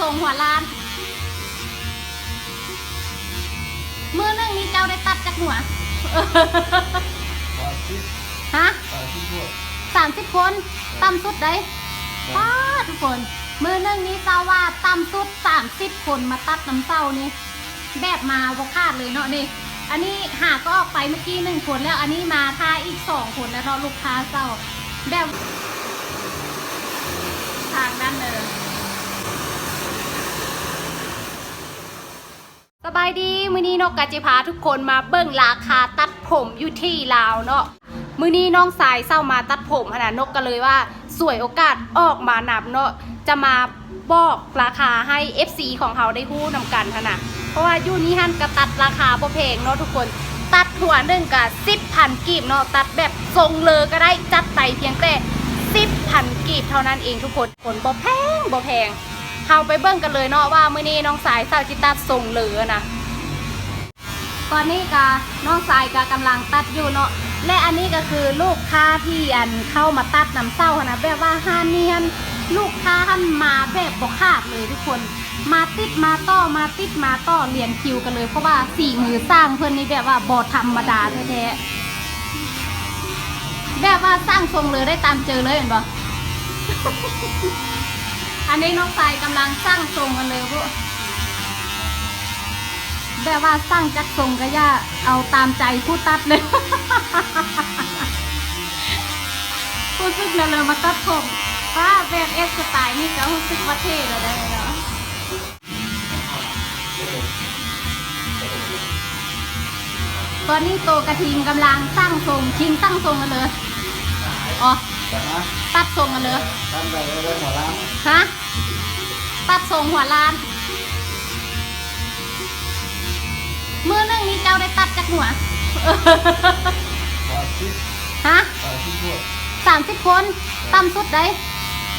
ส่งหัวล้าน มือหนึงนี้เจ้าได้ตัดจากหัวสามสิบฮะสามสิบพวกสามสิบคนต่ำสุดได้ป้าทุกคน มือหนึงนี้เจ้าว่าต่ำสุดสามสิบคนมาตัดน้ำเต้านี่ แบบมาบกคาดเลยเนาะนี่ อันนี้หาก็ออกไปเมื่อกี้หนึ่งคนแล้วอันนี้มาทาอีกสองคนแล้วเนาะลูกค้าเจ้าแบบทางด้านเนินสบายดี มือนี้นกกาจิพาทุกคนมาเบิ่งราคาตัดผมอยู่ที่ลาวเนาะมือนี้น้องสายเศร้ามาตัดผมขนาดนกก็เลยว่าสวยโอกาสออกมานับเนาะจะมาบอกราคาให้ FC ของเขาได้ฮู้นำกันขนาดเพราะว่ายู่นี้ฮันก็ตัดราคาบ่แพงเนาะทุกคนตัดหัวหนึ่งกับสิบพันกีบเนาะตัดแบบทรงเลอก็ได้จัดไปเพียงแต่สิบพันกีบเท่านั้นเองทุกคนผลบ่แพงบ่แพง เราไปเบิ่งกันเลยเนาะว่ามื้อนี้น้องสายเศร้าจิตัดทรงเลอนะตอนนี้ก็น้องสายก็กำลังตัดอยู่เนาะและอันนี้ก็คือลูกค้าที่อันเข้ามาตัดน้ำเศร้านะแบบว่าฮาเนียนลูกค้าท่านมาแบบบกขาดเลยทุกคน มาติดมาต่อมาติดมาต่อเรียนคิวกันเลยเพราะว่าสี่มือสร้างเพื่อนนี่แบบว่าบอธรรมดาแท้ๆแบบว่าสร้างทรงเลยได้ตามเจอเลยเห็นปะ อันนี้น้องสายกำลังสร้างทรงกันเลยพวกแบบว่าสร้างจักทรงก็ย่าเอาตามใจผู้ตัดเลย ผู้ซึกเลยเลยมาตัดผมว่าแบบเอสสไตล์นี่ก็รู้สึกว่าเท่เลยได้เนาะตอนนี้โตกระทิงกำลังสร้างทรงชิงสร้างทรงกันเลย อ๋อแต่นะตัดทรงกันเลย ทำได้เลยหัวล้านฮะ ตัดทรงหัวล้าน มือหนึงนี้เจ้าได้ตัดจากหัวสามสิบฮะสามสิบพวกสามสิบคนต่ำสุดได้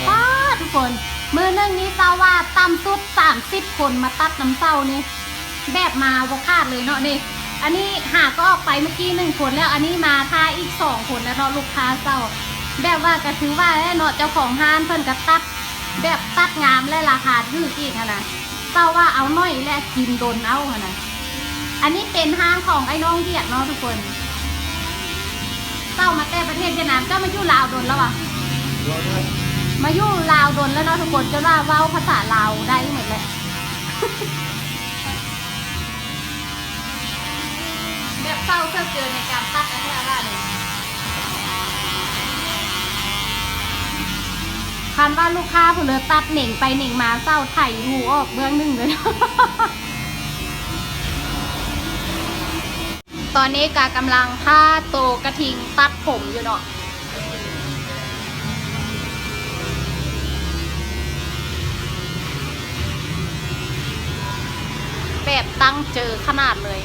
ป้าทุกคน มือหนึงนี้เจ้าว่าต่ำสุดสามสิบคนมาตัดน้ำเต้านี่ แบบมาบกคาดเลยเนาะนี่ อันนี้หาก็ออกไปเมื่อกี้หนึ่งคนแล้ว อันนี้มาทาอีกสองคนแล้วเนาะลูกค้าเจ้าแบบว่าก็ถือว่าได้เนาะเจ้าของห้านเพิ่นก็ตัด แบบตัดงามและราคาถูกอีกนะเจ้าว่าเอาน้อยและกินโดนเอาหั้นนะอันนี้เป็นห้างของไอ้น้องเดียดเนาะทุกคนเจ้ามาแต่ประเทศเวียดนามเจ้ามาอยู่ลาวโดนแล้วอะมาอยู่ลาวโดนแล้วเนาะทุกคนจนว่าเว้าภาษาลาวได้หมดเลยแบบเศร้าเสื้อเจอในการตัดอะไรอะไร คันว่าลูกค้าผู้เลือตัดเหน่งไปเหน่งมาเศร้าไถ่หูออกเบื้องหนึ่งเลยตอนนี้กากำลังผ้าโตกระทิงตัดผมอยู่เนาะแบบตั้งเจอขนาดเลย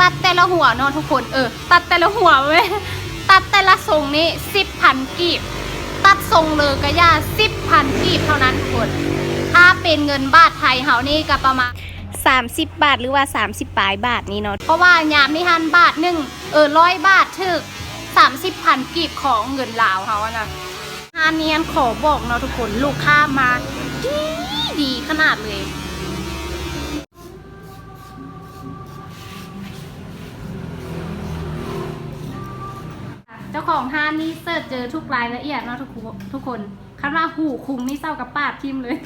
ตัดแต่ละหัวเนาะทุกคน เออ ตัดแต่ละหัวเว้ยตัดแต่ละทรงนี่สิบพันกีบ ตัดทรงเลยก็ย่าสิบพันกีบเท่านั้นทุกคนถ้าเป็นเงินบาทไทยเฮานี่ก็ประมาณ 30 บาทหรือว่า 30ปลายบาทนี่เนาะเพราะว่ายามนี่ฮันบาทหนึ่งเออร้อยบาทถึก30พันกีบของเงินลาวเฮาอะนะฮาเนียนขอบอกเนาะทุกคนลูกค้ามาดีดีขนาดเลย เจ้าของห้านนี่เสิร์ชเจอทุกรายละเอียดเนาะทุกคนทุกคนคันว่าหูคุงนี่เศร้ากับปาดทิมเลย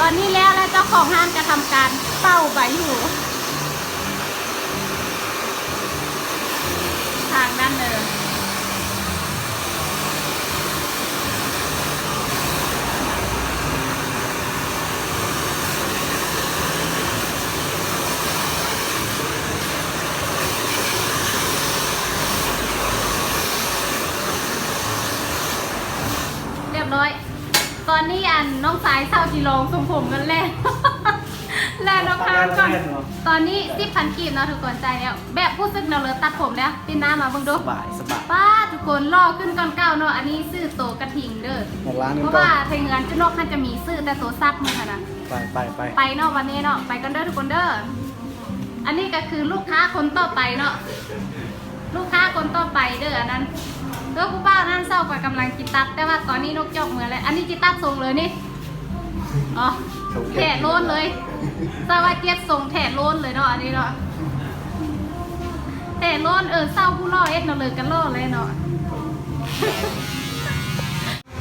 ตอนนี้แล้วแล้วเจ้าของห้างจะทำการเป้าใบอยู่ทางด้านเดินเรียบร้อย ต อนนี้อันน้องสายเศร้าจีลองทรงผมกันแล้ว แล้วน้องพามก่อน ตอนนี้สิบพันกีบเนาะทุกคนใจแล้วแบบผู้ซึกเนาะเลยตัดผมแล้วปินหน้ามาเบิ่งดูสบายสบายป้าทุกคนรอขึ้นก่อนเก้าเนาะ อันนี้ซื้อโตกระทิงเด้อหัวล้านนึเพงราะก็ว่าไทยเงินจุนกท่านจะมีซื้อแต่ตัวซับมือค่ะนะไปไปไปไปเนาะวันนี้เนาะไปกันเด้อทุกคนเด้อ อันนี้ก็คือลูกค้าคนต่อไปเนาะ ลูกค้าคนต่อไปเด้ออันนั้น เด้อผู้ป้านั่นเศร้ากว่ากำลังกินตัด แต่ว่าตอนนี้นกจอกเหมือนแล้วอันนี้จิตัดทรงเลยนี่อ๋อแถะโล้นเลยสวัสดีทรงแถะโล้นเลยเนาะอันนี้เนาะแถะโล้นเออเศร้าผู้ล่อเอ็ดเนาะเลยกันล่อเลยเนาะ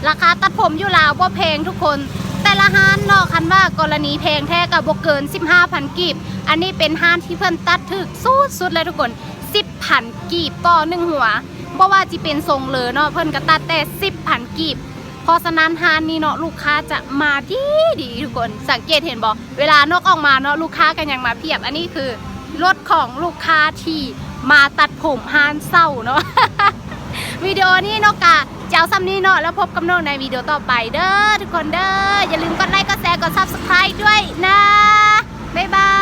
ราคาตัดผมอยู่ลาวบ่แพงทุกคน แต่ละห้านเนาะคันว่ากรณีแพงแท้กับบ่เกิน 15,000 กีบ อันนี้เป็นห้านที่เพิ่นตัดถึกสุดสุดเลยทุกคน 10,000 กีบต่อหนึ่งหัว บ่ว่าจะเป็นทรงเลอเนาะเพิ่นก็ตัดแต่10,000กีบเพราะฉะนั้นห้านนี้เนาะลูกค้าจะมาดีดีทุกคนสังเกตเห็นบ่เวลานกออกมาเนาะลูกค้ากันยังมาเพียบ อันนี้คือรถของลูกค้าที่มาตัดผมห้านเศร้าเนาะวิดีโอนี้นกกะจะเอาซ้ำนี้เนาะแล้วพบกับนกในวิดีโอต่อไปเด้อทุกคนเด้ออย่าลืมกดไลค์กดแชร์กด subscribe ด้วยนะบ๊ายบาย